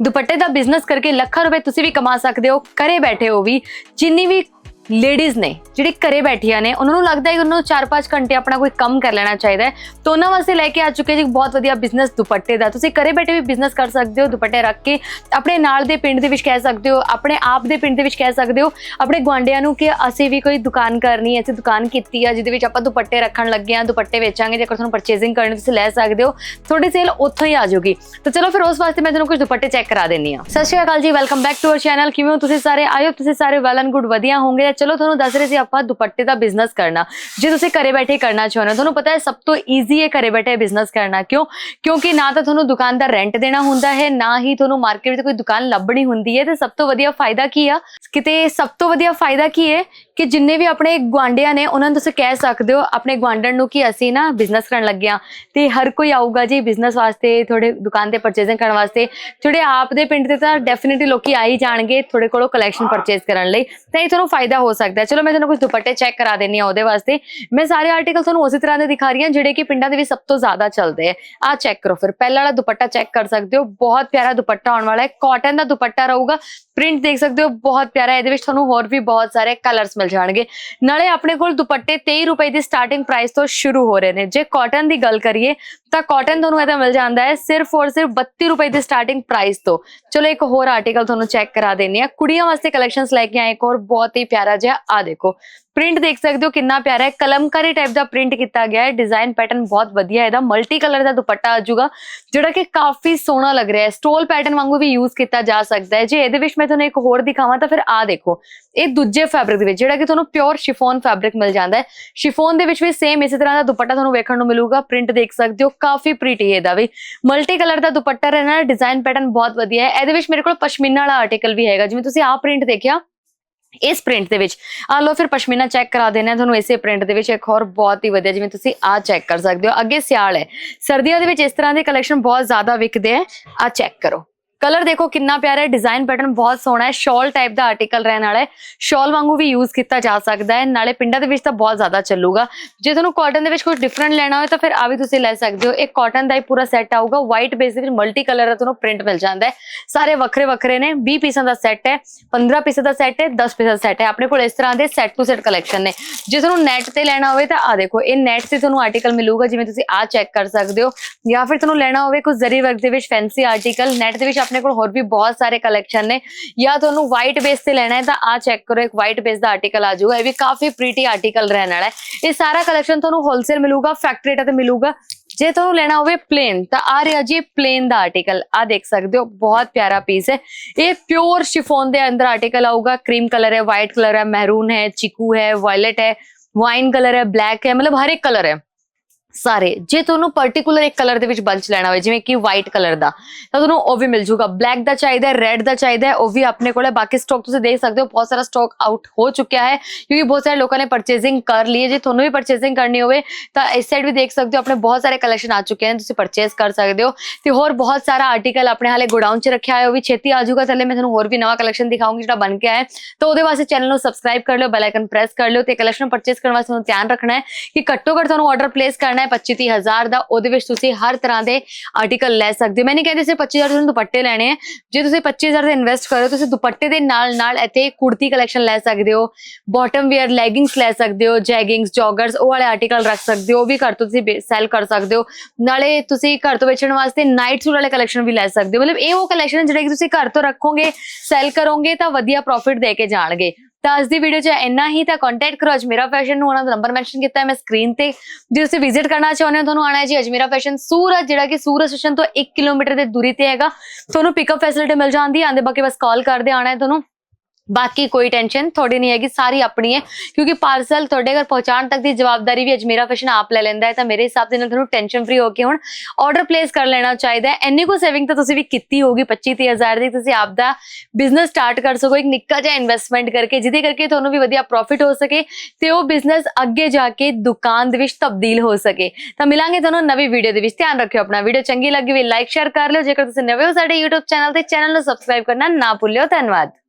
ਦੁਪੱਟੇ ਦਾ ਬਿਜ਼ਨਸ ਕਰਕੇ ਲੱਖਾਂ ਰੁਪਏ ਤੁਸੀਂ ਵੀ ਕਮਾ ਸਕਦੇ ਹੋ, ਘਰੇ ਬੈਠੇ ਹੋ ਵੀ, ਜਿੰਨੀ ਵੀ ਲੇਡੀਜ਼ ਨੇ, ਜਿਹੜੇ ਘਰੇ ਬੈਠੀਆਂ ਨੇ, ਉਹਨਾਂ ਨੂੰ ਲੱਗਦਾ ਹੈ ਕਿ ਉਹਨਾਂ ਨੂੰ 4-5 ਘੰਟੇ ਆਪਣਾ ਕੋਈ ਕੰਮ ਕਰ ਲੈਣਾ ਚਾਹੀਦਾ ਹੈ। ਤਾਂ ਉਹਨਾਂ ਵਾਸਤੇ ਲੈ ਕੇ ਆ ਚੁੱਕੇ ਜੀ, ਬਹੁਤ ਵਧੀਆ ਬਿਜ਼ਨਸ ਦੁਪੱਟੇ ਦਾ। ਤੁਸੀਂ ਘਰੇ ਬੈਠੇ ਵੀ ਬਿਜ਼ਨਸ ਕਰ ਸਕਦੇ ਹੋ, ਦੁਪੱਟੇ ਰੱਖ ਕੇ ਆਪਣੇ ਨਾਲ ਦੇ ਪਿੰਡ ਦੇ ਵਿੱਚ ਕਹਿ ਸਕਦੇ ਹੋ, ਆਪਣੇ ਆਪ ਦੇ ਪਿੰਡ ਦੇ ਵਿੱਚ ਕਹਿ ਸਕਦੇ ਹੋ, ਆਪਣੇ ਗੁਆਂਢੀਆਂ ਨੂੰ ਕਿ ਅਸੀਂ ਵੀ ਕੋਈ ਦੁਕਾਨ ਕਰਨੀ ਹੈ, ਅਸੀਂ ਦੁਕਾਨ ਕੀਤੀ ਆ, ਜਿਹਦੇ ਵਿੱਚ ਆਪਾਂ ਦੁਪੱਟੇ ਰੱਖਣ ਲੱਗੇ ਆ ਦੁਪੱਟੇ ਵੇਚਾਂਗੇ, ਜੇਕਰ ਤੁਹਾਨੂੰ ਪਰਚੇਜ਼ਿੰਗ ਕਰਨੀ ਤੁਸੀਂ ਲੈ ਸਕਦੇ ਹੋ, ਤੁਹਾਡੀ ਸੇਲ ਉੱਥੋਂ ਹੀ ਆ ਜਾਊਗੀ। ਤਾਂ ਚਲੋ ਫਿਰ ਉਸ ਵਾਸਤੇ ਮੈਂ ਤੁਹਾਨੂੰ ਕੁਝ ਦੁਪੱਟੇ ਚੈੱਕ ਕਰਾ ਦਿੰਨੀ ਆ ਸਤਿ ਸ਼੍ਰੀ ਅਕਾਲ ਜੀ welcome back to our channel ਕਿਵੇਂ ਹੋ? ਤੁਸੀਂ ਸਾਰੇ ਆਇਓ ਤੁਸੀਂ ਸਾਰੇ ਵੈਲ ਐਂਡ ਗੁੱਡ ਵਧੀਆ ਹੋਵੋਗੇ? ਚਲੋ ਤੁਹਾਨੂੰ ਦੱਸ ਰਹੇ ਸੀ ਆਪਾਂ ਦੁਪੱਟੇ ਦਾ ਬਿਜ਼ਨਸ ਕਰਨਾ। ਜੇ ਤੁਸੀਂ ਘਰੇ ਬੈਠੇ ਕਰਨਾ ਚਾਹੁੰਦੇ ਹੋ, ਤੁਹਾਨੂੰ ਪਤਾ ਹੈ ਸਭ ਤੋਂ ਈਜ਼ੀ ਹੈ ਘਰੇ ਬੈਠੇ ਬਿਜ਼ਨਸ ਕਰਨਾ। ਕਿਉਂ? ਕਿਉਂਕਿ ਨਾ ਤਾਂ ਤੁਹਾਨੂੰ ਦੁਕਾਨ ਦਾ ਰੈਂਟ ਦੇਣਾ ਹੁੰਦਾ ਹੈ, ਨਾ ਹੀ ਤੁਹਾਨੂੰ ਮਾਰਕੀਟ ਵਿੱਚ ਕੋਈ ਦੁਕਾਨ ਲੱਭਣੀ ਹੁੰਦੀ ਹੈ। ਤੇ ਸਭ ਤੋਂ ਵਧੀਆ ਫਾਇਦਾ ਕੀ ਆ? ਕਿਤੇ ਸਭ ਤੋਂ ਵਧੀਆ ਫਾਇਦਾ ਕੀ ਹੈ? ਕਿ ਜਿੰਨੇ ਵੀ ਆਪਣੇ ਗੁਆਂਢੀਆਂ ਨੇ, ਉਹਨਾਂ ਨੂੰ ਤੁਸੀਂ ਕਹਿ ਸਕਦੇ ਹੋ, ਆਪਣੇ ਗੁਆਂਢਣ ਨੂੰ ਕਿ ਅਸੀਂ ਨਾ ਬਿਜ਼ਨਸ ਕਰਨ ਲੱਗੇ ਆ ਤੇ ਹਰ ਕੋਈ ਆਊਗਾ ਜੀ ਬਿਜ਼ਨਸ ਵਾਸਤੇ, ਤੁਹਾਡੇ ਦੁਕਾਨ ਤੇ ਪਰਚੇਸਿੰਗ ਕਰਨ ਵਾਸਤੇ। ਤੁਹਾਡੇ ਆਪ ਦੇ ਪਿੰਡ ਤੇ ਤਾਂ ਡੈਫੀਨਿਟਲੀ ਲੋਕੀ ਆ ਹੀ ਜਾਣਗੇ, ਤੁਹਾਡੇ ਕੋਲੋਂ ਕਲੈਕਸ਼ਨ ਪਰਚੇਸ ਕਰਨ ਲਈ। ਤਾਂ ਇਹ ਤੁਹਾਨੂੰ ਫਾਇਦਾ ਹੋ ਸਕਦਾ ਹੈ। ਚਲੋ, ਮੈਂ ਤੁਹਾਨੂੰ ਕੁਝ ਦੁਪੱਟੇ ਚੈੱਕ ਕਰਾ ਦਿੰਨੀ ਆ ਉਹਦੇ ਵਾਸਤੇ। ਮੈਂ ਸਾਰੇ ਆਰਟੀਕਲ ਤੁਹਾਨੂੰ ਉਸੇ ਤਰ੍ਹਾਂ ਦੇ ਦਿਖਾ ਰਹੀ ਹਾਂ, ਜਿਹੜੇ ਕਿ ਪਿੰਡਾਂ ਦੇ ਵਿੱਚ ਸਭ ਤੋਂ ਜ਼ਿਆਦਾ ਚੱਲਦੇ ਆ ਆ ਚੈੱਕ ਕਰੋ ਫਿਰ। ਪਹਿਲਾ ਵਾਲਾ ਦੁਪੱਟਾ ਚੈੱਕ ਕਰ ਸਕਦੇ ਹੋ। ਬਹੁਤ ਪਿਆਰਾ ਦੁਪੱਟਾ ਆਉਣ ਵਾਲਾ ਹੈ। ਕਾਟਨ ਦਾ ਦੁਪੱਟਾ ਰਹੂਗਾ। ਪ੍ਰਿੰਟ ਦੇਖ ਸਕਦੇ ਹੋ। ਬਹੁਤ ਪਿਆਰਾ ਇਹਦੇ ਵਿੱਚ ਤੁਹਾਨੂੰ ਹੋਰ ਵੀ ਬਹੁਤ ਸਾਰੇ ਕਲਰਸ ਮਿਲ ਜਾਣਗੇ। ਨਾਲੇ ਆਪਣੇ ਕੋਲ ਦੁਪੱਟੇ 23 ਰੁਪਏ ਦੀ ਸਟਾਰਟਿੰਗ ਪ੍ਰਾਈਸ ਤੋਂ ਸ਼ੁਰੂ ਹੋ ਰਹੇ ਨੇ। ਜੇ ਕਾਟਨ ਦੀ ਗੱਲ ਕਰੀਏ, ਤਾਂ ਕਾਟਨ ਤੁਹਾਨੂੰ ਇਹਦਾ ਮਿਲ ਜਾਂਦਾ ਹੈ ਸਿਰਫ ਔਰ ਸਿਰਫ 32 ਰੁਪਏ ਦੀ ਸਟਾਰਟਿੰਗ ਪ੍ਰਾਈਸ ਤੋਂ। ਚਲੋ, ਇੱਕ ਹੋਰ ਆਰਟੀਕਲ ਤੁਹਾਨੂੰ ਚੈੱਕ ਕਰਾ ਦਿੰਨੀ ਆ ਕੁੜੀਆਂ ਵਾਸਤੇ ਕਲੈਕਸ਼ਨਸ ਲੈ ਕੇ ਆਏ ਇੱਕ ਹੋਰ ਬਹੁਤ ਹੀ ਪਿਆਰਾ ਜਿਹਾ ਆ ਦੇਖੋ। ਪ੍ਰਿੰਟ ਦੇਖ ਸਕਦੇ ਹੋ ਕਿੰਨਾ ਪਿਆਰਾ ਹੈ। ਕਲਮਕਾਰੀ ਟਾਈਪ ਦਾ ਪ੍ਰਿੰਟ ਕੀਤਾ ਗਿਆ ਹੈ। ਡਿਜ਼ਾਈਨ ਪੈਟਰਨ ਬਹੁਤ ਵਧੀਆ ਹੈ। ਇਹਦਾ ਮਲਟੀ ਕਲਰ ਦਾ ਦੁਪੱਟਾ ਆ ਆਜੂਗਾ ਜਿਹੜਾ ਕਿ ਕਾਫੀ ਸੋਹਣਾ ਲੱਗ ਰਿਹਾ ਹੈ। ਸਟੋਲ ਪੈਟਰਨ ਵਾਂਗੂ ਵੀ ਯੂਜ਼ ਕੀਤਾ ਜਾ ਸਕਦਾ ਹੈ। ਜੇ ਇਹਦੇ ਵਿੱਚ ਮੈਂ ਤੁਹਾਨੂੰ ਇੱਕ ਹੋਰ ਦਿਖਾਵਾਂ, ਤਾਂ ਫਿਰ ਆ ਦੇਖੋ। ਇਹ ਦੂਜੇ ਫੈਬਰਿਕ ਦੇ ਵਿੱਚ, ਜਿਹੜਾ ਕਿ ਤੁਹਾਨੂੰ ਪਿਓਰ ਸ਼ਿਫੋਨ ਫੈਬਰਿਕ ਮਿਲ ਜਾਂਦਾ ਹੈ। ਸ਼ਿਫੋਨ ਦੇ ਵਿੱਚ ਵੀ ਸੇਮ ਇਸੇ ਤਰ੍ਹਾਂ ਦਾ ਦੁਪੱਟਾ ਤੁਹਾਨੂੰ ਵੇਖਣ ਨੂੰ ਮਿਲੂਗਾ। ਪ੍ਰਿੰਟ ਦੇਖ ਸਕਦੇ ਹੋ, ਕਾਫੀ ਪ੍ਰੀਟੀ ਹੈ ਇਹਦਾ ਵੀ। ਮਲਟੀ ਕਲਰ ਦਾ ਦੁਪੱਟਾ ਰਹਿਣਾ ਡਿਜ਼ਾਈਨ ਪੈਟਰਨ ਬਹੁਤ ਵਧੀਆ ਹੈ। ਇਹਦੇ ਵਿੱਚ ਮੇਰੇ ਕੋਲ ਪਸ਼ਮੀਨਾ ਵਾਲਾ ਆਰਟੀਕਲ ਵੀ ਹੈਗਾ। ਜਿਵੇਂ ਤੁਸੀਂ ਆਹ ਪ੍ਰਿੰਟ ਦੇਖਿਆ ਇਸ ਪ੍ਰਿੰਟ ਦੇ ਵਿੱਚ। ਆ ਲੋ ਫਿਰ ਪਸ਼ਮੀਨਾ ਚੈੱਕ ਕਰਾ ਦੇਣਾ ਹੈ ਤੁਹਾਨੂੰ ਇਸੇ ਪ੍ਰਿੰਟ ਦੇ ਵਿੱਚ। ਇੱਕ ਹੋਰ ਬਹੁਤ ਹੀ ਵਧੀਆ, ਜਿਵੇਂ ਤੁਸੀਂ ਆ ਚੈੱਕ ਕਰ ਸਕਦੇ ਹੋ। ਅੱਗੇ ਸਿਆਲ ਹੈ। ਸਰਦੀਆਂ ਦੇ ਵਿੱਚ ਇਸ ਤਰ੍ਹਾਂ ਦੇ ਕਲੈਕਸ਼ਨ ਬਹੁਤ ਜ਼ਿਆਦਾ ਵਿਕਦੇ ਆ ਆ ਚੈੱਕ ਕਰੋ। ਕਲਰ ਦੇਖੋ ਕਿੰਨਾ ਪਿਆਰਾ ਹੈ ਡਿਜ਼ਾਈਨ ਪੈਟਰਨ ਬਹੁਤ ਸੋਹਣਾ ਹੈ ਸ਼ਾਲ ਟਾਈਪ ਦਾ ਆਰਟੀਕਲ ਰਹਿਣ ਵਾਲਾ ਹੈ। ਸ਼ਾਲ ਵਾਂਗੂ ਵੀ ਯੂਜ਼ ਕੀਤਾ ਜਾ ਸਕਦਾ ਹੈ, ਨਾਲੇ ਪਿੰਡਾਂ ਦੇ ਵਿੱਚ ਤਾਂ ਬਹੁਤ ਜ਼ਿਆਦਾ ਚੱਲੂਗਾ। ਜੇ ਤੁਹਾਨੂੰ ਕਾਟਨ ਦੇ ਵਿੱਚ ਕੁਝ ਡਿਫਰੈਂਟ ਲੈਣਾ ਹੋਵੇ ਤਾਂ ਫਿਰ ਆ ਵੀ ਤੁਸੀਂ ਲੈ ਸਕਦੇ ਹੋ। ਇਹ ਕਾਟਨ ਦਾ ਹੀ ਪੂਰਾ ਸੈੱਟ ਆਊਗਾ ਵਾਈਟ ਬੇਸ ਦੇ ਵਿੱਚ ਮਲਟੀ ਕਲਰ ਦਾ ਤੁਹਾਨੂੰ ਪ੍ਰਿੰਟ ਮਿਲ ਜਾਂਦਾ ਹੈ। ਸਾਰੇ ਵੱਖਰੇ ਵੱਖਰੇ ਨੇ 20 ਪੀਸਾਂ ਦਾ ਸੈੱਟ ਹੈ 15 ਪੀਸਾਂ ਦਾ ਸੈੱਟ ਹੈ 10 ਪੀਸਾਂ ਦਾ ਸੈੱਟ ਹੈ। ਆਪਣੇ ਕੋਲ ਇਸ ਤਰ੍ਹਾਂ ਦੇ ਸੈੱਟ ਟੂ ਸੈੱਟ ਕਲੈਕਸ਼ਨ ਨੇ। ਜੇ ਤੁਹਾਨੂੰ ਨੈਟ ਤੇ ਲੈਣਾ ਹੋਵੇ ਤਾਂ ਆ ਦੇਖੋ, ਇਹ ਨੈਟ ਤੇ ਤੁਹਾਨੂੰ ਆਰਟੀਕਲ ਮਿਲੂਗਾ, ਜਿਵੇਂ ਤੁਸੀਂ ਆ ਚੈੱਕ ਕਰ ਸਕਦੇ ਹੋ। ਜਾਂ ਫਿਰ ਤੁਹਾਨੂੰ ਲੈਣਾ ਹੋਵੇ ਕੁਝ ਜ਼ਰੀ ਵਰਕ ਦੇ ਵਿੱਚ ਫੈਂਸੀ ਆਰਟੀਕਲ ਨੈਟ ਦੇ ਵਿੱਚ ਆਪਣੇ ਕੋਲ ਹੋਰ ਵੀ ਬਹੁਤ ਸਾਰੇ ਕਲੈਕਸ਼ਨ ਨੇ। ਜਾਂ ਤੁਹਾਨੂੰ ਵਾਈਟ ਬੇਸ ਤੇ ਲੈਣਾ ਹੈ ਤਾਂ ਆ ਚੈੱਕ ਕਰੋ, ਇੱਕ ਵਾਈਟ ਬੇਸ ਦਾ ਆਰਟੀਕਲ ਆ ਜਾਊਗਾ। ਇਹ ਵੀ ਕਾਫੀ ਪ੍ਰੀਟੀ ਆਰਟੀਕਲ ਰਹਿਣ ਵਾਲਾ ਹੈ। ਇਹ ਸਾਰਾ ਕਲੈਕਸ਼ਨ ਤੁਹਾਨੂੰ ਹੋਲਸੇਲ ਮਿਲੂਗਾ ਫੈਕਟਰੀ ਰੇਟ ਤੇ ਮਿਲੂਗਾ। ਜੇ ਤੁਹਾਨੂੰ ਲੈਣਾ ਹੋਵੇ ਪਲੇਨ ਤਾਂ ਆ ਰਿਹਾ ਜੀ ਪਲੇਨ ਦਾ ਆਰਟੀਕਲ ਆ ਦੇਖ ਸਕਦੇ ਹੋ, ਬਹੁਤ ਪਿਆਰਾ ਪੀਸ ਹੈ। ਇਹ ਪਿਓਰ ਸ਼ਿਫੋਨ ਦੇ ਅੰਦਰ ਆਰਟੀਕਲ ਆਊਗਾ। ਕਰੀਮ ਕਲਰ ਹੈ ਵਾਈਟ ਕਲਰ ਹੈ ਮਹਿਰੂਨ ਹੈ ਚੀਕੂ ਹੈ ਵਾਇਲਟ ਹੈ ਵਾਈਨ ਕਲਰ ਹੈ ਬਲੈਕ ਹੈ, ਮਤਲਬ ਹਰ ਇੱਕ ਕਲਰ ਹੈ। ਸਾਰੇ। ਜੇ ਤੁਹਾਨੂੰ ਪਾਰਟਿਕੂਲਰ ਇੱਕ ਕਲਰ ਦੇ ਵਿੱਚ ਬੰਚ ਲੈਣਾ ਹੋਵੇ, ਜਿਵੇਂ ਕਿ ਵਾਈਟ ਕਲਰ ਦਾ, ਤਾਂ ਤੁਹਾਨੂੰ ਉਹ ਵੀ ਮਿਲ ਜੂਗਾ। ਬਲੈਕ ਦਾ ਚਾਹੀਦਾ ਹੈ ਰੈੱਡ ਦਾ ਚਾਹੀਦਾ ਹੈ, ਉਹ ਵੀ ਆਪਣੇ ਕੋਲ ਹੈ। ਬਾਕੀ ਸਟਾਕ ਤੁਸੀਂ ਦੇਖ ਸਕਦੇ ਹੋ, ਬਹੁਤ ਸਾਰਾ ਸਟਾਕ ਆਊਟ ਹੋ ਚੁੱਕਿਆ ਹੈ, ਕਿਉਂਕਿ ਬਹੁਤ ਸਾਰੇ ਲੋਕਾਂ ਨੇ ਪਰਚੇਸਿੰਗ ਕਰ ਲਈ ਹੈ। ਜੇ ਤੁਹਾਨੂੰ ਵੀ ਪਰਚੇਸਿੰਗ ਕਰਨੀ ਹੋਵੇ, ਤਾਂ ਇਸ ਸਾਈਡ ਵੀ ਦੇਖ ਸਕਦੇ ਹੋ, ਆਪਣੇ ਬਹੁਤ ਸਾਰੇ ਕਲੈਕਸ਼ਨ ਆ ਚੁੱਕੇ ਨੇ ਤੁਸੀਂ ਪਰਚੇਸ ਕਰ ਸਕਦੇ ਹੋ। ਤੇ ਹੋਰ ਬਹੁਤ ਸਾਰਾ ਆਰਟੀਕਲ ਆਪਣੇ ਹਾਲੇ ਗੋਡਾਊਨ 'ਚ ਰੱਖਿਆ ਹੈ ਉਹ ਵੀ ਛੇਤੀ ਆ ਜਾਊਗਾ, ਥੱਲੇ ਮੈਂ ਤੁਹਾਨੂੰ ਹੋਰ ਵੀ ਨਵਾਂ ਕਲੈਕਸ਼ਨ ਦਿਖਾਉਂਗੀ ਜਿਹੜਾ ਬਣ ਕੇ ਆਇਆ ਤਾਂ ਉਹਦੇ ਵਾਸਤੇ ਚੈਨਲ ਨੂੰ ਸਬਸਕ੍ਰਾਈਬ ਕਰ ਲਿਓ ਬੈਲ ਆਈਕਨ ਪ੍ਰੈਸ ਕਰ ਲਿਓ, ਤੇ ਕਲੈਕਸ਼ਨ ਪਰਚੇਸ ਕਰਨ ਵਾਸਤੇ ਤੁਹਾਨੂੰ ਧਿਆਨ ਰੱਖਣਾ ਹੈ ਕਿ ਘੱਟੋ ਘੱਟ ਤੁਹਾਨੂੰ ਆਰਡਰ ਪਲੇਸ ਕਰਨਾ ਹੈ 25 ਹਜ਼ਾਰ ਦਾ, ਉਹਦੇ ਵਿੱਚ ਤੁਸੀਂ ਹਰ ਤਰ੍ਹਾਂ ਦੇ ਆਰਟੀਕਲ ਲੈ ਸਕਦੇ ਹੋ। ਮੈਂ ਨਹੀਂ ਕਹਿੰਦੀ ਸਿਰਫ 25000 ਤੁਹਾਨੂੰ ਦੁਪੱਟੇ ਲੈਣੇ ਆ। ਜੇ ਤੁਸੀਂ 25000 ਦੇ ਇਨਵੈਸਟ ਕਰੋ ਤੁਸੀਂ ਦੁਪੱਟੇ ਦੇ ਨਾਲ ਨਾਲ ਇੱਥੇ ਕੁੜਤੀ ਕਲੈਕਸ਼ਨ ਲੈ ਸਕਦੇ ਹੋ ਬਾਟਮ ਵੇਅਰ ਲੈਗਿੰਗਸ ਲੈ ਸਕਦੇ ਹੋ ਜੈਗਿੰਗਸ ਜੌਗਰਸ ਉਹ ਵਾਲੇ ਆਰਟੀਕਲ ਰੱਖ ਸਕਦੇ ਹੋ, ਉਹ ਵੀ ਘਰ ਤੋਂ ਤੁਸੀਂ ਸੈਲ ਕਰ ਸਕਦੇ ਹੋ। ਨਾਲੇ ਤੁਸੀਂ ਘਰ ਤੋਂ ਵੇਚਣ ਵਾਸਤੇ ਨਾਈਟ ਸੂਟ ਵਾਲੇ ਕਲੈਕਸ਼ਨ ਵੀ ਲੈ ਸਕਦੇ ਹੋ। ਮਤਲਬ ਇਹ ਉਹ ਕਲੈਕਸ਼ਨ ਜਿਹੜੇ ਕਿ ਤੁਸੀਂ ਘਰ ਤੋਂ ਰੱਖੋਗੇ ਸੈਲ ਕਰੋਗੇ ਤਾਂ ਵਧੀਆ ਪ੍ਰੋਫਿਟ ਦੇ ਕੇ ਜਾਣਗੇ। ਤਾਂ ਅੱਜ ਦੀ ਵੀਡੀਓ 'ਚ ਇੰਨਾ ਹੀ, ਤਾਂ ਕੰਟੈਕਟ ਕਰੋ ਅਜਮੇਰਾ ਫੈਸ਼ਨ ਨੂੰ, ਉਹਨਾਂ ਦਾ ਨੰਬਰ ਮੈਂਸ਼ਨ ਕੀਤਾ ਹੈ ਮੈਂ ਸਕਰੀਨ ਤੇ। ਜੇ ਤੁਸੀਂ ਵਿਜ਼ਿਟ ਕਰਨਾ ਚਾਹੁੰਦੇ ਹੋ, ਤੁਹਾਨੂੰ ਆਣਾ ਹੈ ਜੀ ਅਜਮੇਰਾ ਫੈਸ਼ਨ ਸੂਰਤ ਜਿਹੜਾ ਕਿ ਸੂਰਤ ਸਟੇਸ਼ਨ ਤੋਂ 1 ਕਿਲੋਮੀਟਰ ਦੀ ਦੂਰੀ ਤੇ ਹੈਗਾ। ਤੁਹਾਨੂੰ ਪਿਕਅਪ ਫੈਸਿਲਿਟੀ ਮਿਲ ਜਾਂਦੀ ਹੈ ਆਂਦੇ ਬਾਕੀ ਬਸ ਕਾਲ ਕਰਦੇ ਆਣਾ ਹੈ ਤੁਹਾਨੂੰ। ਬਾਕੀ ਕੋਈ ਟੈਨਸ਼ਨ ਤੁਹਾਡੀ ਨਹੀਂ ਹੈਗੀ ਸਾਰੀ ਆਪਣੀ ਹੈ ਕਿਉਂਕਿ ਪਾਰਸਲ ਤੁਹਾਡੇ ਘਰ ਪਹੁੰਚਾਉਣ ਤੱਕ ਦੀ ਜਵਾਬਦਾਰੀ ਵੀ ਅਜਮੇਰਾ ਫੈਸ਼ਨ ਆਪ ਲੈ ਲੈਂਦਾ ਹੈ ਤਾਂ ਮੇਰੇ ਹਿਸਾਬ ਦੇ ਨਾਲ ਤੁਹਾਨੂੰ ਟੈਨਸ਼ਨ ਫ੍ਰੀ ਹੋ ਕੇ ਹੁਣ ਆਰਡਰ ਪਲੇਸ ਕਰ ਲੈਣਾ ਚਾਹੀਦਾ ਹੈ ਇੰਨੀ ਕੋ ਸੇਵਿੰਗ ਤਾਂ ਤੁਸੀਂ ਵੀ ਕੀਤੀ ਹੋਗੀ 25 ਹਜ਼ਾਰ ਦੀ ਤੁਸੀਂ ਆਪ ਦਾ ਬਿਜ਼ਨਸ ਸਟਾਰਟ ਕਰ ਸਕੋ ਇੱਕ ਨਿੱਕਾ ਜਿਹਾ ਇਨਵੈਸਟਮੈਂਟ ਕਰਕੇ ਜਿਹਦੇ ਕਰਕੇ ਤੁਹਾਨੂੰ ਵੀ ਵਧੀਆ ਪ੍ਰੋਫਿਟ ਹੋ ਸਕੇ ਤੇ ਉਹ ਬਿਜ਼ਨਸ ਅੱਗੇ ਜਾ ਕੇ ਦੁਕਾਨ ਦੇ ਵਿੱਚ ਤਬਦੀਲ ਹੋ ਸਕੇ ਤਾਂ ਮਿਲਾਂਗੇ ਤੁਹਾਨੂੰ ਨਵੀਂ ਵੀਡੀਓ ਦੇ ਵਿੱਚ ਧਿਆਨ ਰੱਖਿਓ ਆਪਣਾ ਵੀਡੀਓ ਚੰਗੀ ਲੱਗੀ ਵੀ ਲਾਈਕ ਸ਼ੇਅਰ ਕਰ ਲਿਓ ਜੇਕਰ ਤੁਸੀਂ ਨਵੇਂ ਹੋ ਸਾਡੇ YouTube ਚੈਨਲ ਤੇ ਚੈਨਲ ਨੂੰ ਸਬਸਕ੍ਰਾਈਬ ਕਰਨਾ ਨਾ ਭੁੱਲਿਓ ਧੰਨਵਾਦ